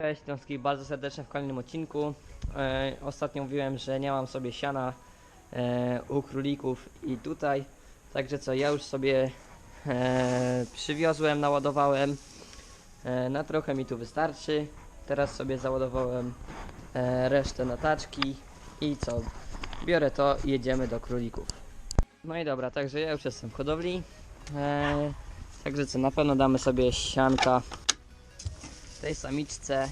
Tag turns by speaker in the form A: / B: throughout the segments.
A: Cześć, Tomski, bardzo serdecznie w kolejnym odcinku. E, ostatnio mówiłem, że nie mam sobie siana e, u królików i tutaj. Także co, ja już sobie e, przywiozłem, naładowałem. E, na trochę mi tu wystarczy. Teraz sobie załadowałem e, resztę na taczki i co, biorę to i jedziemy do królików. No i dobra, także ja już jestem w hodowli. E, także co, na pewno damy sobie sianka tej samiczce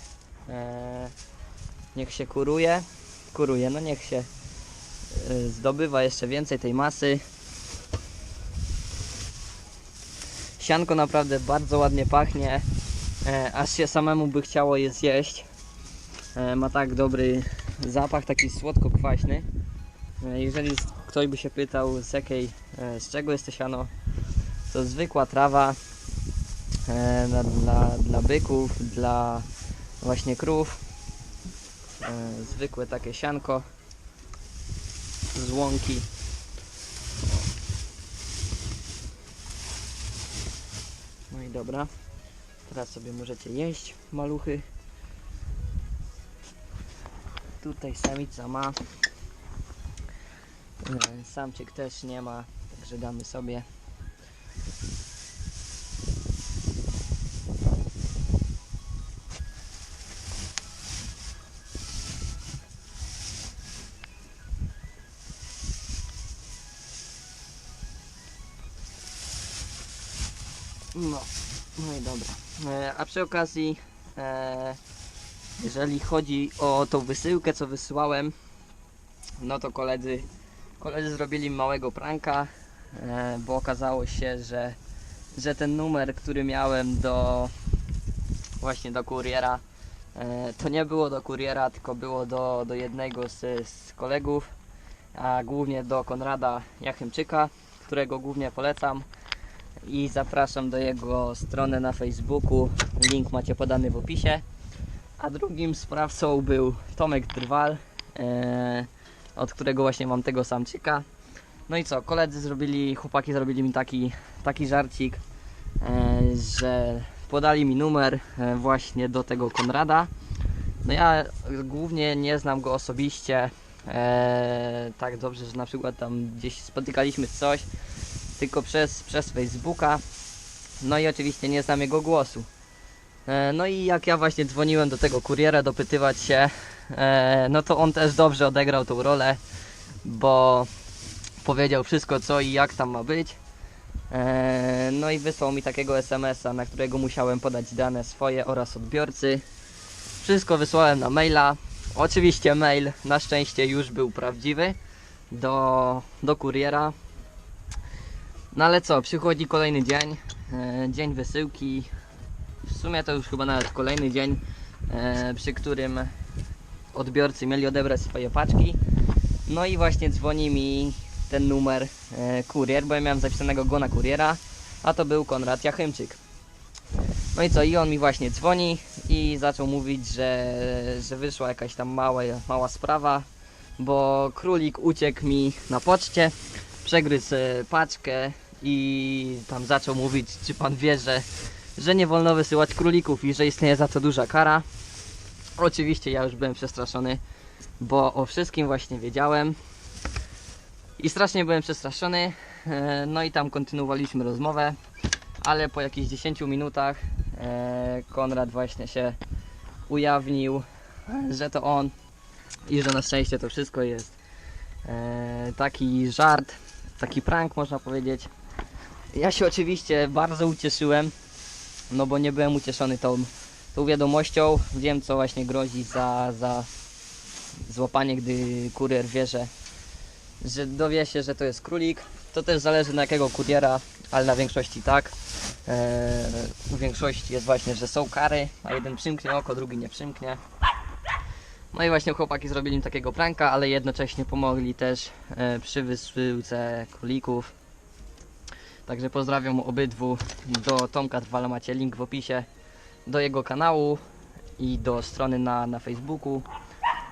A: e, niech się kuruje, kuruje, no niech się e, zdobywa jeszcze więcej tej masy. Sianko naprawdę bardzo ładnie pachnie, e, aż się samemu by chciało je zjeść. E, ma tak dobry zapach, taki słodko-kwaśny. E, jeżeli ktoś by się pytał z jakiej, e, z czego jest to siano, to zwykła trawa, dla, dla, dla byków, dla właśnie krów. E, zwykłe takie sianko z łąki. No i dobra. Teraz sobie możecie jeść, maluchy. Tutaj samica ma. E, Samczyk też nie ma, także damy sobie. No, no i dobra. E, a przy okazji, e, jeżeli chodzi o tą wysyłkę, co wysyłałem, no to koledzy, koledzy zrobili małego pranka, e, bo okazało się, że, że ten numer, który miałem do właśnie do kuriera, e, to nie było do kuriera, tylko było do, do jednego z, z kolegów, a głównie do Konrada Jachymczyka, którego głównie polecam i zapraszam do jego strony na Facebooku. Link macie podany w opisie. A drugim sprawcą był Tomek Drwal, e, od którego właśnie mam tego samczyka. No i co, koledzy zrobili, chłopaki zrobili mi taki, taki żarcik, e, że podali mi numer e, właśnie do tego Konrada. No ja głównie nie znam go osobiście e, tak dobrze, że na przykład tam gdzieś spotykaliśmy coś, tylko przez, przez Facebooka. No i oczywiście nie znam jego głosu. E, No i jak ja właśnie dzwoniłem do tego kuriera dopytywać się, e, no to on też dobrze odegrał tą rolę, bo powiedział wszystko co i jak tam ma być. E, No i wysłał mi takiego SMS-a, na którego musiałem podać dane swoje oraz odbiorcy. Wszystko wysłałem na maila. Oczywiście mail na szczęście już był prawdziwy do, do kuriera. No ale co, przychodzi kolejny dzień, e, dzień wysyłki. W sumie to już chyba nawet kolejny dzień, e, przy którym odbiorcy mieli odebrać swoje paczki. No i właśnie dzwoni mi ten numer e, kurier, bo ja miałem zapisanego go na kuriera, a to był Konrad Jachymczyk. No i co, i on mi właśnie dzwoni i zaczął mówić, że, że wyszła jakaś tam mała, mała sprawa, bo królik uciekł mi na poczcie, przegryzł e, paczkę i tam zaczął mówić, czy pan wie, że, że nie wolno wysyłać królików i że istnieje za to duża kara. Oczywiście ja już byłem przestraszony, bo o wszystkim właśnie wiedziałem i strasznie byłem przestraszony. E, No i tam kontynuowaliśmy rozmowę, ale po jakichś 10 minutach e, Konrad właśnie się ujawnił, że to on i że na szczęście to wszystko jest taki żart, taki prank można powiedzieć. Ja się oczywiście bardzo ucieszyłem, no bo nie byłem ucieszony tą, tą wiadomością. Wiem co właśnie grozi za, za złapanie, gdy kurier wie, że, że dowie się, że to jest królik. To też zależy na jakiego kuriera, ale na większości tak. Eee, w większości jest właśnie, że są kary, a jeden przymknie oko, drugi nie przymknie. No i właśnie chłopaki zrobili mi takiego pranka, ale jednocześnie pomogli też e, przy wysyłce królików. Także pozdrawiam obydwu. Do Tomka Trwala macie link w opisie do jego kanału i do strony na, na Facebooku.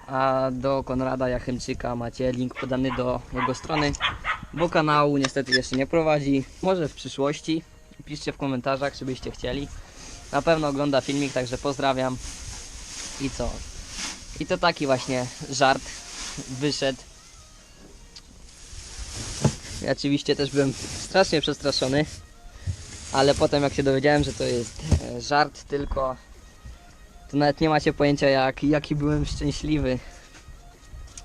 A: A do Konrada Jachymczyka macie link podany do jego strony, bo kanału niestety jeszcze nie prowadzi. Może w przyszłości. Piszcie w komentarzach, czy byście chcieli. Na pewno ogląda filmik, także pozdrawiam. I co? I to taki właśnie żart wyszedł. Ja oczywiście też byłem strasznie przestraszony, ale potem jak się dowiedziałem, że to jest e, żart tylko, to nawet nie macie pojęcia jak, jaki byłem szczęśliwy,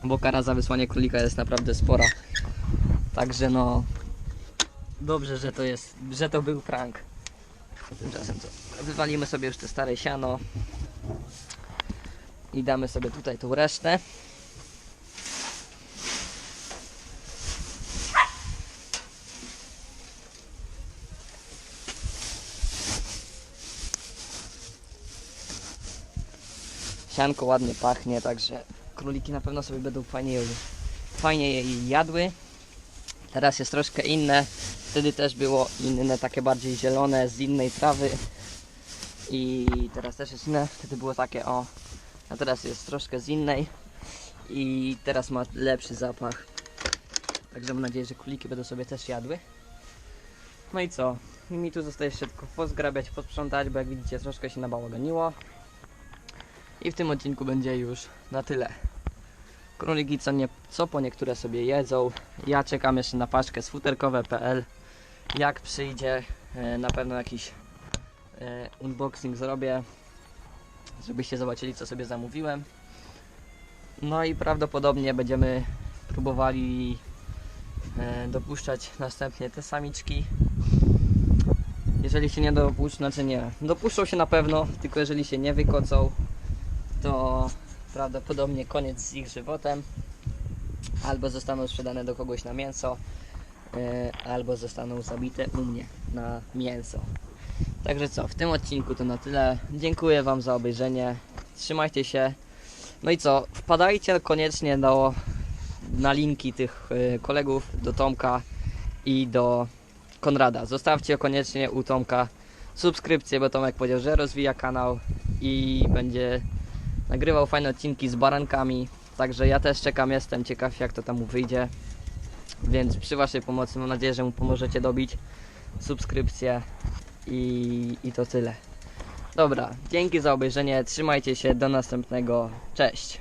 A: bo kara za wysłanie królika jest naprawdę spora. Także no, dobrze, że to jest, że to był prank. Tymczasem co, wywalimy sobie już te stare siano i damy sobie tutaj tą resztę. Sianko ładnie pachnie, także króliki na pewno sobie będą fajnie, fajnie je jadły. Teraz jest troszkę inne. Wtedy też było inne, takie bardziej zielone, z innej trawy. I teraz też jest inne. Wtedy było takie o. A teraz jest troszkę z innej. I teraz ma lepszy zapach. Także mam nadzieję, że króliki będą sobie też jadły. No i co? Mi tu zostaje jeszcze tylko pozgrabiać, posprzątać, bo jak widzicie troszkę się nabałaganiło. I w tym odcinku będzie już na tyle. Króliki co, nie, co po niektóre sobie jedzą. Ja czekam jeszcze na paczkę z futerkowe.pl. Jak przyjdzie, e, na pewno jakiś e, unboxing zrobię, żebyście zobaczyli co sobie zamówiłem. No i prawdopodobnie będziemy próbowali e, dopuszczać następnie te samiczki. Jeżeli się nie dopuszczą, znaczy nie, dopuszczą się na pewno, tylko jeżeli się nie wykocą, to prawdopodobnie koniec z ich żywotem. Albo zostaną sprzedane do kogoś na mięso, e, albo zostaną zabite u mnie na mięso. Także co, w tym odcinku to na tyle. Dziękuję Wam za obejrzenie. Trzymajcie się. No i co, wpadajcie koniecznie do, na linki tych e, kolegów, do Tomka i do Konrada. Zostawcie koniecznie u Tomka subskrypcję, bo Tomek powiedział, że rozwija kanał i będzie nagrywał fajne odcinki z barankami. Także ja też czekam, jestem ciekaw jak to tam mu wyjdzie. Więc przy Waszej pomocy mam nadzieję, że mu pomożecie dobić subskrypcję i, i to tyle. Dobra, dzięki za obejrzenie, trzymajcie się, do następnego, cześć!